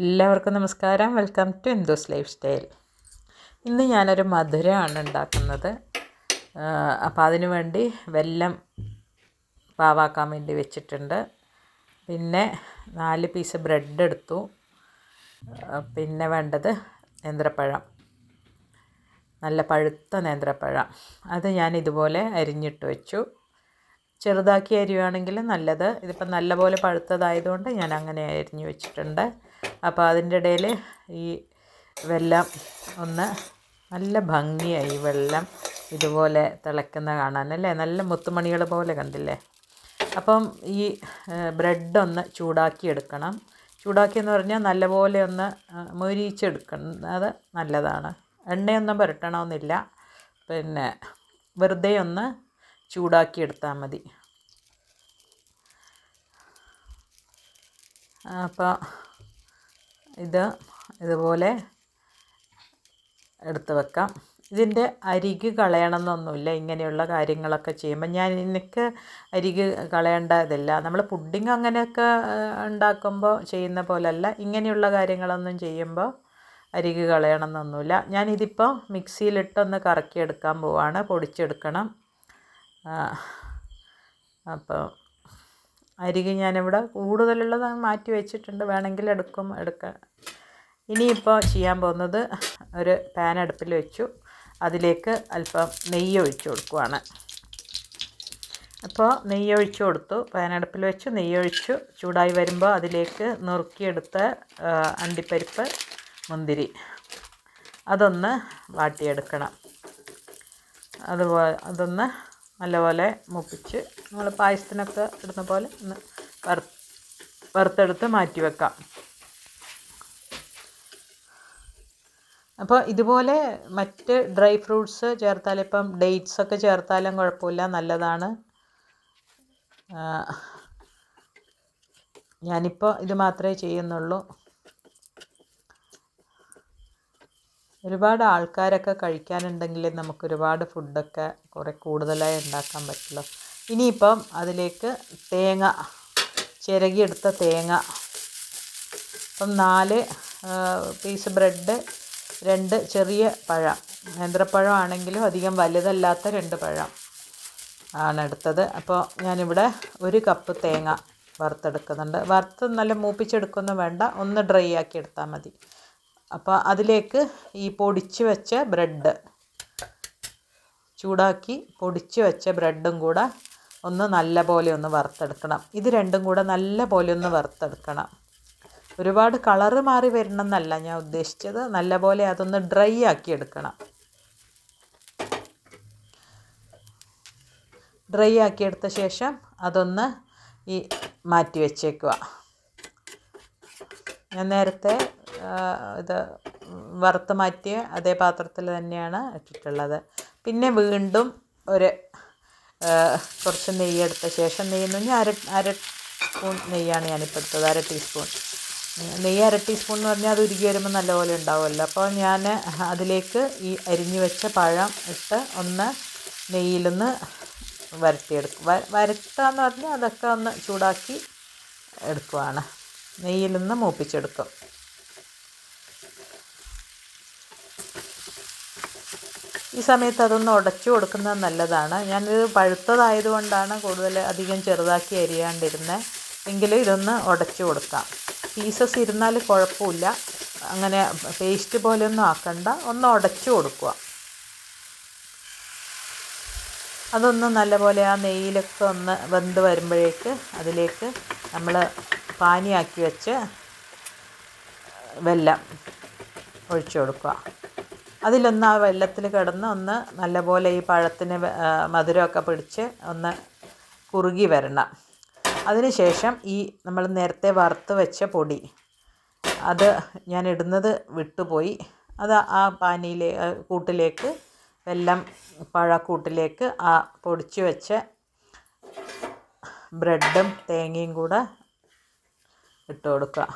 എല്ലാവർക്കും നമസ്കാരം. Welcome to Hindus life style ഇന്ന് ഞാനൊരു മധുരമാണ് ഉണ്ടാക്കുന്നത്. അപ്പോൾ അതിനു വേണ്ടി വെല്ലം പാവാക്കാൻ വേണ്ടി വെച്ചിട്ടുണ്ട്. പിന്നെ നാല് പീസ് ബ്രെഡ് എടുത്തു. പിന്നെ വേണ്ടത് നേന്ത്രപ്പഴം. നല്ല പഴുത്ത നേന്ത്രപ്പഴം. അത് ഞാൻ ഇതുപോലെ അരിഞ്ഞിട്ട് വെച്ചു. ചെറുതാക്കി അരിയുവാണെങ്കിൽ നല്ലത്. ഇതിപ്പോൾ നല്ലപോലെ പഴുത്തതായതുകൊണ്ട് ഞാൻ അങ്ങനെ അരിഞ്ഞു വെച്ചിട്ടുണ്ട്. അപ്പോൾ അതിന്റെ ഇടയിൽ ഈ വെല്ലം ഒന്ന് നല്ല ഭംഗിയായി വെള്ളം ഇതുപോലെ തിളക്കുന്ന കാണാനല്ലേ നല്ല മുത്തുമണികൾ പോലെ കണ്ടില്ലേ? അപ്പം ഈ ബ്രെഡ് ഒന്ന് ചൂടാക്കി എടുക്കണം. ചൂടാക്കി എന്ന് പറഞ്ഞാൽ നല്ലപോലെ ഒന്ന് മൊരിച്ചെടുക്കുന്നത് നല്ലതാണ്. എണ്ണയൊന്നും പുരട്ടണമെന്നില്ല. പിന്നെ വെറുതെ ഒന്ന് ചൂടാക്കി എടുത്താൽ മതി. അപ്പോൾ ഇത് ഇതുപോലെ എടുത്ത് വെക്കാം. ഇതിന്റെ അരികു കളയണമെന്നൊന്നുമില്ല. ഇങ്ങനെയുള്ള കാര്യങ്ങളൊക്കെ ചെയ്യുമ്പോൾ ഞാൻ എനിക്ക് അരിക് കളയേണ്ടതില്ല നമ്മൾ പുഡിങ് അങ്ങനെയൊക്കെ ഉണ്ടാക്കുമ്പോൾ ചെയ്യുന്ന പോലല്ല. ഇങ്ങനെയുള്ള കാര്യങ്ങളൊന്നും ചെയ്യുമ്പോൾ അരിക് കളയണമെന്നൊന്നുമില്ല. ഞാനിതിപ്പോൾ മിക്സിയിലിട്ടൊന്ന് കറക്കിയെടുക്കാൻ പോവാണ്. പൊടിച്ചെടുക്കണം. അപ്പോൾ അരികെ ഞാനിവിടെ കൂടുതലുള്ളത് മാറ്റി വെച്ചിട്ടുണ്ട്. വേണമെങ്കിൽ എടുക്കും എടുക്കാം. ഇനിയിപ്പോൾ ചെയ്യാൻ പോകുന്നത് ഒരു പാൻ അടുപ്പിൽ വെച്ചു. അതിലേക്ക് അല്പം നെയ്യ് ഒഴിച്ചു കൊടുക്കുവാണ്. അപ്പോൾ നെയ്യ് ഒഴിച്ചു കൊടുത്തു. പാൻ അടുപ്പിൽ വെച്ചു നെയ്യ് ഒഴിച്ചു. ചൂടായി വരുമ്പോൾ അതിലേക്ക് നുറുക്കിയെടുത്ത അണ്ടിപ്പരിപ്പ് മുന്തിരി. അതൊന്ന് വാട്ടിയെടുക്കണം. അതുപോലെ അതൊന്ന് നല്ലപോലെ മുപ്പിച്ച് നമ്മൾ പായസത്തിനൊക്കെ ഇടുന്ന പോലെ ഒന്ന് വറ വറുത്തെടുത്ത് മാറ്റി വെക്കാം. അപ്പോൾ ഇതുപോലെ മറ്റ് ഡ്രൈ ഫ്രൂട്ട്സ് ചേർത്താൽ ഇപ്പം ഡേറ്റ്സ് ഒക്കെ ചേർത്താലും കുഴപ്പമില്ല നല്ലതാണ്. ഞാനിപ്പോൾ ഇത് മാത്രമേ ചെയ്യുന്നുള്ളൂ. ഒരുപാട് ആൾക്കാരൊക്കെ കഴിക്കാനുണ്ടെങ്കിൽ നമുക്ക് ഒരുപാട് ഫുഡൊക്കെ കുറേ കൂടുതലായി ഉണ്ടാക്കാൻ പറ്റുള്ളൂ. ഇനിയിപ്പം അതിലേക്ക് തേങ്ങ ചിരകിയെടുത്ത തേങ്ങ. അപ്പം നാല് പീസ് ബ്രെഡ് രണ്ട് ചെറിയ പഴം. നേന്ത്രപ്പഴം ആണെങ്കിലും അധികം വലുതല്ലാത്ത രണ്ട് പഴം ആണ് എടുത്തത്. അപ്പോൾ ഞാനിവിടെ ഒരു കപ്പ് തേങ്ങ വറുത്തെടുക്കുന്നുണ്ട്. വറുത്ത് നല്ല മൂപ്പിച്ചെടുക്കൊന്നും വേണ്ട. ഒന്ന് ഡ്രൈ ആക്കി എടുത്താൽ മതി. അപ്പോൾ അതിലേക്ക് ഈ പൊടിച്ച് വെച്ച ബ്രെഡ് ചൂടാക്കി പൊടിച്ച് വെച്ച ബ്രെഡും കൂടെ ഒന്ന് നല്ല പോലെ ഒന്ന് വറുത്തെടുക്കണം. ഇത് രണ്ടും കൂടെ നല്ല പോലെ ഒന്ന് വറുത്തെടുക്കണം. ഒരുപാട് കളറ് മാറി വരണം എന്നല്ല ഞാൻ ഉദ്ദേശിച്ചത്. നല്ല പോലെ അതൊന്ന് ഡ്രൈ ആക്കി എടുക്കണം. ഡ്രൈ ആക്കി എടുത്ത ശേഷം അതൊന്ന് ഈ മാറ്റി വെച്ചേക്കുക. ഞാൻ നേരത്തെ ഇത് വറുത്ത് മാറ്റിയ അതേ പാത്രത്തിൽ തന്നെയാണ് ഇട്ടിട്ടുള്ളത്. പിന്നെ വീണ്ടും ഒരു കുറച്ച് നെയ്യ് എടുത്ത ശേഷം നെയ്യ് എന്ന് പറഞ്ഞാൽ അര അര സ്പൂൺ നെയ്യാണ് ഞാനിപ്പോൾ എടുത്തത് അര ടീസ്പൂൺ നെയ്യ് അര ടീസ്പൂൺ എന്ന് പറഞ്ഞാൽ അത് ഉരുകി വരുമ്പോൾ നല്ലപോലെ ഉണ്ടാവുമല്ലോ. അപ്പോൾ ഞാൻ അതിലേക്ക് ഈ അരിഞ്ഞു വെച്ച പഴം ഇട്ട് ഒന്ന് നെയ്യിലൊന്ന് വരട്ടിയെടുക്കും. വരട്ടാന്ന് പറഞ്ഞാൽ അതൊക്കെ ഒന്ന് ചൂടാക്കി എടുക്കുവാണ്. നെയ്യിലൊന്ന് മൂപ്പിച്ചെടുക്കും. ഈ സമയത്ത് അതൊന്ന് ഉടച്ചു കൊടുക്കുന്നത് നല്ലതാണ്. ഞാനിത് പഴുത്തതായതുകൊണ്ടാണ് കൂടുതൽ അധികം ചെറുതാക്കി അരിയാണ്ടിരുന്നത് എങ്കിലും ഇതൊന്ന് ഉടച്ചു കൊടുക്കാം. പീസസ് ഇരുന്നാൽ കുഴപ്പമില്ല. അങ്ങനെ പേസ്റ്റ് പോലെയൊന്നും ആക്കണ്ട. ഒന്ന് ഉടച്ചു കൊടുക്കുക. അതൊന്ന് നല്ലപോലെ ആ നെയ്യിലൊക്കെ ഒന്ന് വെന്ത് വരുമ്പോഴേക്ക് അതിലേക്ക് നമ്മൾ പാനിയാക്കി വെച്ച് വെല്ലം ഒഴിച്ചു കൊടുക്കുക. അതിലൊന്ന് ആ വെള്ളത്തിൽ കിടന്ന് ഒന്ന് നല്ലപോലെ ഈ പഴത്തിന് മധുരമൊക്കെ പിടിച്ച് ഒന്ന് കുറുകി വരണം. അതിനുശേഷം ഈ നമ്മൾ നേരത്തെ വറുത്ത് വെച്ച പൊടി അത് ഞാൻ ഇടുന്നത് വിട്ടുപോയി. അത് ആ പാനിയിലെ കൂട്ടിലേക്ക് വെല്ലം പഴക്കൂട്ടിലേക്ക് ആ പൊടിച്ച് വെച്ച ബ്രെഡും തേങ്ങയും കൂടെ ഇട്ട് കൊടുക്കുക.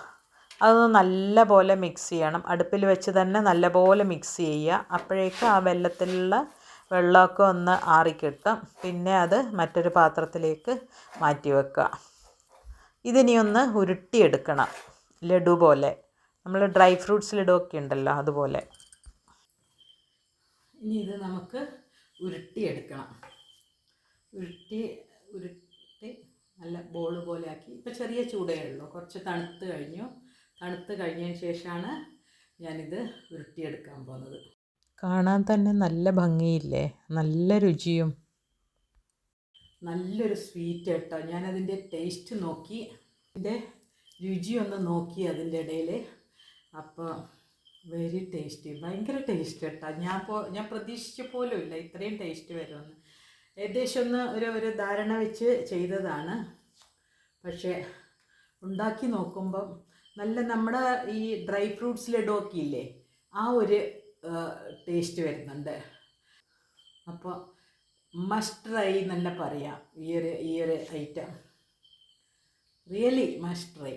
അതൊന്ന് നല്ല പോലെ മിക്സ് ചെയ്യണം. അടുപ്പിൽ വെച്ച് തന്നെ നല്ല പോലെ മിക്സ് ചെയ്യുക. അപ്പോഴേക്ക് ആ വെള്ളത്തിലുള്ള വെള്ളമൊക്കെ ഒന്ന് ആറിക്കിട്ടും പിന്നെ അത് മറ്റൊരു പാത്രത്തിലേക്ക് മാറ്റി വെക്കുക. ഇതിനിയൊന്ന് ഉരുട്ടിയെടുക്കണം. ലഡു പോലെ. നമ്മൾ ഡ്രൈ ഫ്രൂട്ട്സ് ലഡു ഒക്കെ ഉണ്ടല്ലോ അതുപോലെ. ഇനി ഇത് നമുക്ക് ഉരുട്ടിയെടുക്കണം. ഉരുട്ടി ഉരുട്ടി നല്ല ബോൾ പോലെ ആക്കി. ഇപ്പം ചെറിയ ചൂടേ ഉള്ളൂ. കുറച്ച് തണുത്ത് കഴിഞ്ഞു. തണുത്ത് കഴിഞ്ഞതിന് ശേഷമാണ് ഞാനിത് ഉരുട്ടിയെടുക്കാൻ പോകുന്നത് കാണാൻ തന്നെ നല്ല ഭംഗിയില്ലേ? നല്ല രുചിയും. നല്ലൊരു സ്വീറ്റ് കേട്ടോ. ഞാനതിന്റെ ടേസ്റ്റ് നോക്കി ഇതിന്റെ രുചി ഒന്ന് നോക്കി അതിന്റെ ഇടയിൽ. അപ്പോൾ വെരി ടേസ്റ്റി ഭയങ്കര ടേസ്റ്റ് കേട്ടോ. ഞാൻ പോ ഞാൻ പ്രതീക്ഷിച്ച പോലും ഇല്ല ഇത്രയും ടേസ്റ്റ് വരുമെന്ന്. ഏകദേശം ഒന്ന് ഒരു ഒരു ധാരണ വെച്ച് ചെയ്തതാണ്. പക്ഷേ ഉണ്ടാക്കി നോക്കുമ്പം നല്ല നമ്മുടെ ഈ ഡ്രൈ ഫ്രൂട്ട്സ് ലഡുവൊക്കെ ഇല്ലേ ആ ഒരു ടേസ്റ്റ് വരുന്നുണ്ട്. അപ്പോൾ മസ്റ്റ് ട്രൈ തന്നെ പറയാം ഈ ഒരു ഈ ഒരു item really must try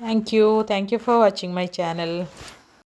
thank you thank you for watching my channel